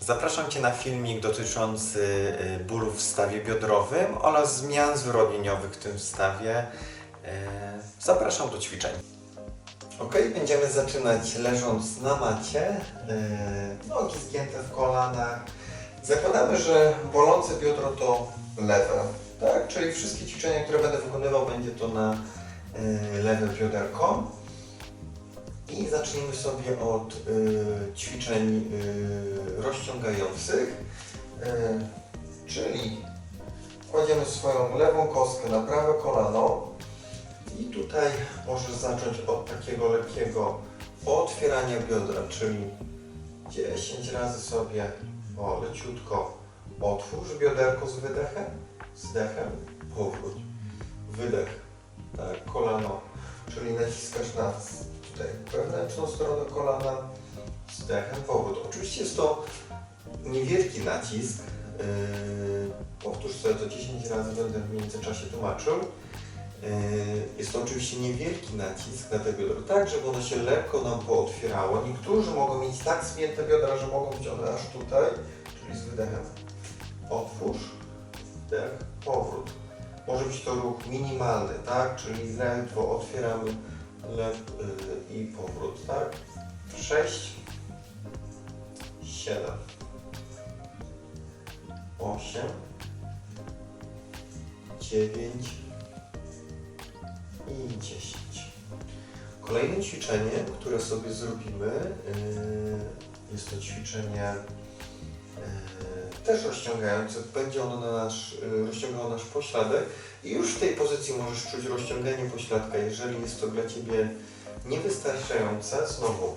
Zapraszam Cię na filmik dotyczący y, bólów w stawie biodrowym oraz zmian zwyrodnieniowych w tym stawie. E, Zapraszam do ćwiczeń. Ok, będziemy zaczynać leżąc na macie, e, nogi zgięte w kolanach. Zakładamy, że bolące biodro to lewe, tak? Czyli wszystkie ćwiczenia, które będę wykonywał, będzie to na lewe bioderko. I zacznijmy sobie od y, ćwiczeń y, rozciągających, y, czyli kładziemy swoją lewą kostkę na prawe kolano i tutaj możesz zacząć od takiego lekkiego otwierania biodra, czyli 10 razy sobie o, leciutko otwórz bioderko z wydechem, z dechem, powróć, wydech, tak, kolano, czyli naciskasz na tutaj wewnętrzną stronę kolana z dechem, powrót. Oczywiście jest to niewielki nacisk. Yy, powtórz sobie to 10 razy, będę w międzyczasie tłumaczył. Yy, jest to oczywiście niewielki nacisk na te biodra, tak żeby ono się lekko nam pootwierało. Niektórzy mogą mieć tak spięte biodra, że mogą być one aż tutaj, czyli z wydechem. Otwórz, wdech, powrót. Może być to ruch minimalny, tak? Czyli ledwo otwieramy lew y, i powrót, tak? 6, 7, 8, 9 i 10. Kolejne ćwiczenie, które sobie zrobimy, y, jest to ćwiczenie też rozciągające. Będzie ono na nasz, y, rozciągało nasz pośladek i już w tej pozycji możesz czuć rozciąganie pośladka. Jeżeli jest to dla Ciebie niewystarczające, znowu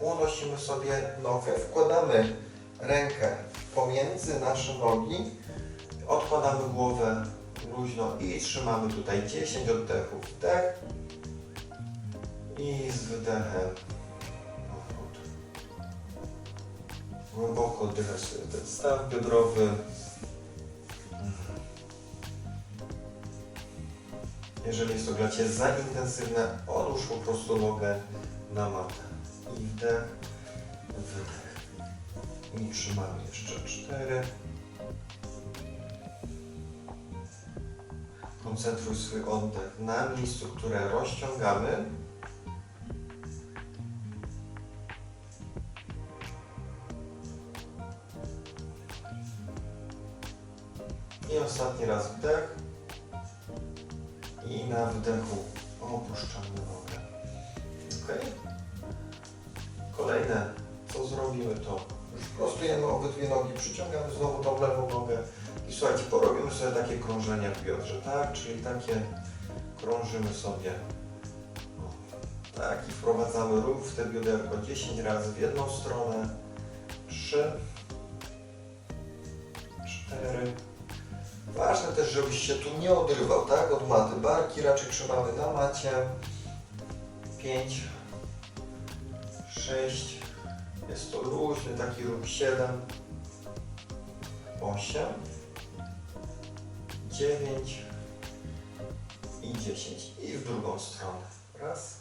unosimy sobie nogę, wkładamy rękę pomiędzy nasze nogi, odkładamy głowę luźno i trzymamy tutaj 10 oddechów. Wdech i z Głęboko oddychaj sobie ten staw biodrowy. Jeżeli jest to dla Ciebie za intensywne, odłóż po prostu nogę na matę. I wdech, wydech. I trzymamy jeszcze cztery. Koncentruj swój oddech na miejscu, które rozciągamy. Ostatni raz wdech. I na wdechu opuszczamy nogę. Ok? Kolejne, co zrobimy to już obydwie nogi, przyciągamy znowu tą lewą nogę i słuchajcie, porobimy sobie takie krążenia w biodrze, tak? Czyli takie krążymy sobie tak i wprowadzamy ruch w te bioderko 10 razy w jedną stronę żebyś się tu nie odrywał, tak? Od maty. Barki raczej trzymamy na macie. 5, 6, jest to luźny taki ruch 7, 8, 9 i 10. I w drugą stronę. Raz,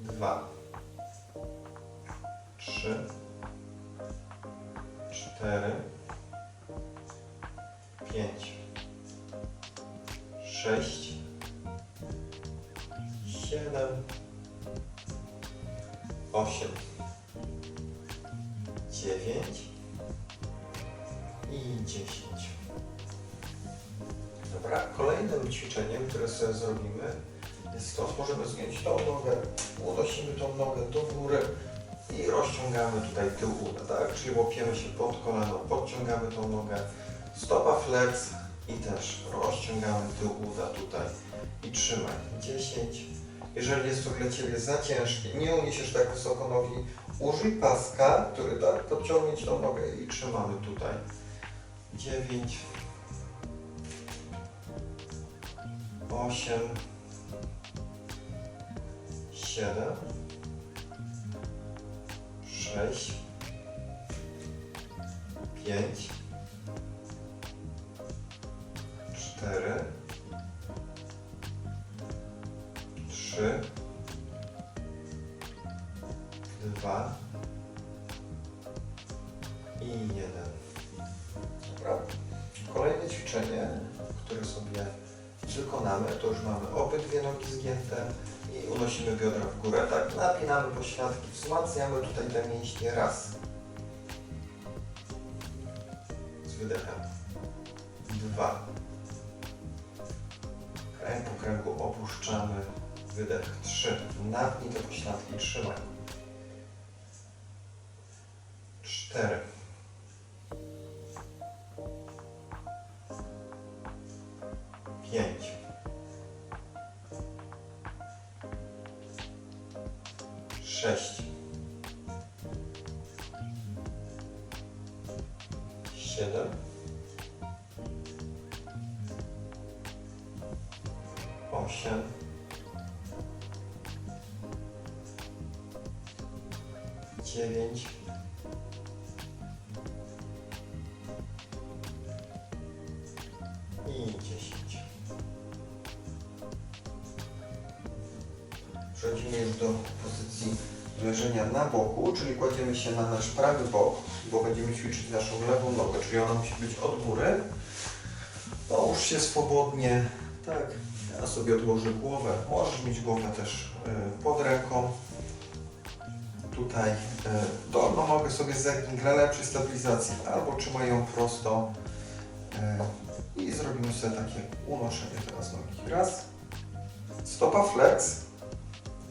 dwa, trzy, cztery, pięć, sześć, siedem, osiem, dziewięć i dziesięć. Dobra, kolejnym ćwiczeniem, które sobie zrobimy, jest to, możemy zgiąć tą nogę, unosimy tą nogę do góry i rozciągamy tutaj tył uda, tak? Czyli łapiemy się pod kolano, podciągamy tą nogę, stopa flex i też rozciągamy tył uda tutaj i trzymaj. 10. Jeżeli jest to dla Ciebie za ciężkie, nie uniesiesz tak wysoko nogi, użyj paska, który tak podciągnie Ci tą nogę i trzymamy tutaj. 9 8 7 6 5 trzy, dwa i jeden. Dobra. Kolejne ćwiczenie, które sobie wykonamy, to już mamy obydwie nogi zgięte i unosimy biodra w górę, tak? Napinamy pośladki, wzmacniamy tutaj te mięśnie raz. Z wydechem. Dwa. Kręg po kręgu opuszczamy Wydech. Trzy. Napnij te pośladki, trzymaj. Cztery. Pięć. Sześć. Siedem. Dziewięć. I dziesięć. Przechodzimy już do pozycji leżenia na boku, czyli kładziemy się na nasz prawy bok, bo będziemy ćwiczyć naszą lewą nogę, czyli ona musi być od góry. Połóż się swobodnie, tak, ja sobie odłożę głowę, możesz mieć głowę też y, pod ręką. Tutaj dolną nogę sobie zegnij dla lepszej stabilizacji, albo trzymaj ją prosto y, i zrobimy sobie takie unoszenie teraz nogi. Raz, stopa flex,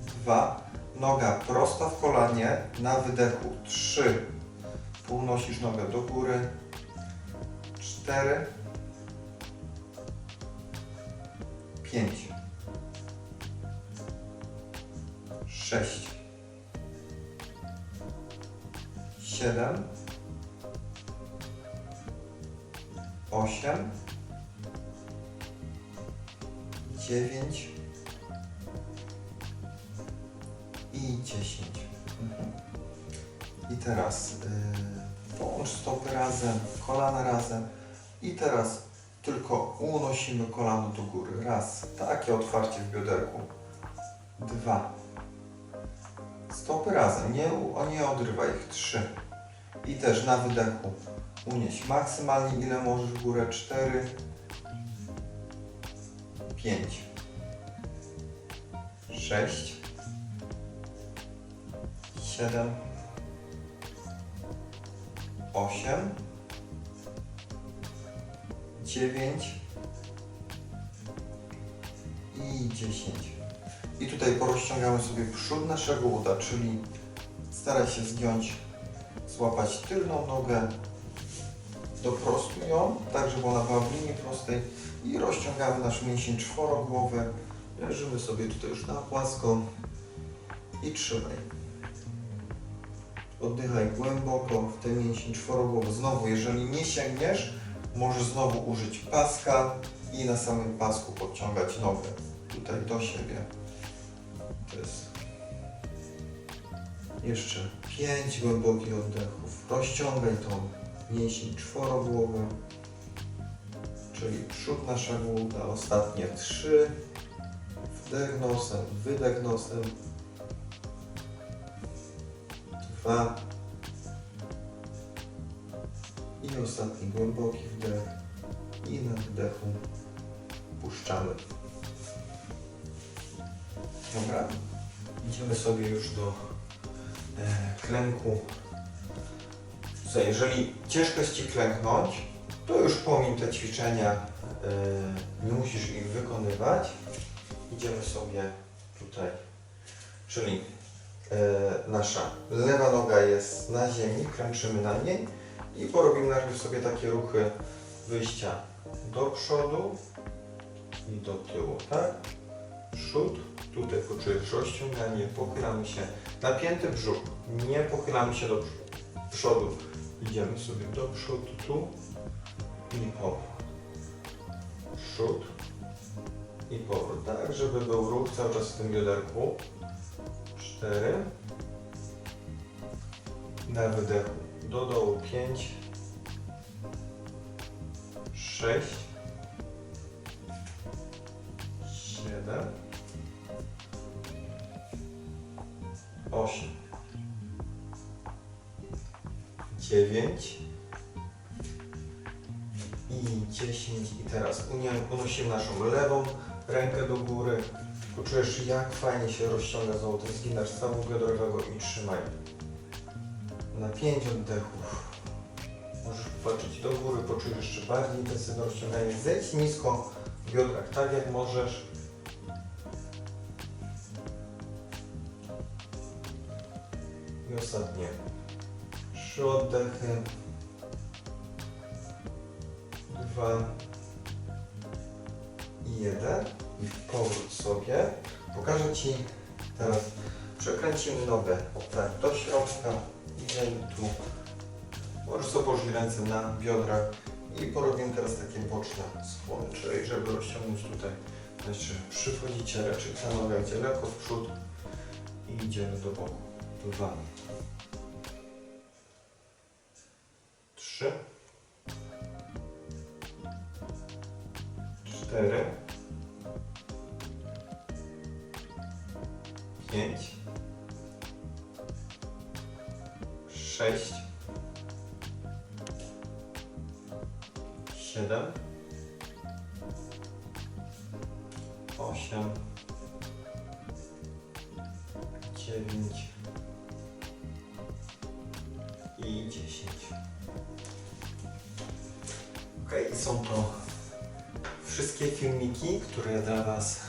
dwa, noga prosta w kolanie, na wydechu, trzy, unosisz nogę do góry, cztery, pięć, sześć, siedem, osiem, dziewięć i dziesięć. Mhm. I teraz yy, połącz stopy razem, kolana razem i teraz tylko unosimy kolano do góry. Raz, takie otwarcie w bioderku. Dwa. Stopy razem, nie, nie odrywaj ich. Trzy. I też na wydechu unieś maksymalnie ile możesz w górę. Cztery. Pięć. Sześć. Siedem. Osiem. dziewięć i dziesięć. I tutaj porozciągamy sobie przód naszego uda, czyli staraj się zgiąć, złapać tylną nogę, doprostuj ją, tak żeby ona była w linii prostej i rozciągamy nasz mięsień czworogłowy. Leżymy sobie tutaj już na płasko i trzymaj. Oddychaj głęboko w ten mięsień czworogłowy. Znowu, jeżeli nie sięgniesz, możesz znowu użyć paska i na samym pasku podciągać nogę tutaj do siebie. Jeszcze pięć głębokich oddechów. Rozciągaj tą mięsień czworogłowy, czyli przód naszego uda. Ostatnie trzy. Wdech nosem, wydech nosem. Dwa. I ostatni głęboki wdech. I na wdechu puszczamy. Dobra. Idziemy sobie już do e, klęku. Słuchaj, jeżeli ciężko jest Ci klęknąć, to już pomiń te ćwiczenia. E, nie musisz ich wykonywać. Idziemy sobie tutaj. Czyli e, nasza lewa noga jest na ziemi, kręczymy na niej i porobimy najpierw sobie takie ruchy wyjścia do przodu i do tyłu, tak? Przód, tutaj poczujesz rozciąganie, pochylamy się, napięty brzuch, nie pochylamy się do prz- przodu, idziemy sobie do przodu, tu i powrót. Przód i powrót, tak, żeby był ruch cały czas w tym bioderku. Cztery. Na wydechu. Do dołu 5, 6, 7, 8, 9 i 10 i teraz unosimy naszą lewą rękę do góry. Poczujesz jak fajnie się rozciąga znowu ten zginasz biodrowego i trzymaj. Na 5 oddechów. Możesz popatrzeć do góry, poczujesz jeszcze bardziej intensywne rozciąganie. Zejdź nisko w biodrach, tak jak możesz. Ostatnie. Trzy oddechy. Dwa. I jeden. I powrót sobie. Pokażę Ci teraz. Przekręcimy nogę tak do środka. Idziemy tu. Możesz położyć ręce na biodrach i porobimy teraz takie boczne skłony, czyli żeby rozciągnąć tutaj. Znaczy przychodzicie raczej ta noga idzie lekko w przód i idziemy do boku. Dwa. Trzy. Cztery. Pięć. Sześć. Siedem. Osiem. I są to wszystkie filmiki, które dla Was,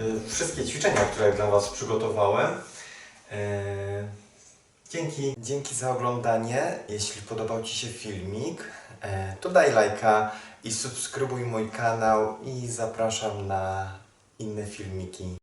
y, wszystkie ćwiczenia, które dla Was przygotowałem. E, Dzięki, dzięki za oglądanie. Jeśli podobał Ci się filmik, e, to daj lajka i subskrybuj mój kanał i zapraszam na inne filmiki.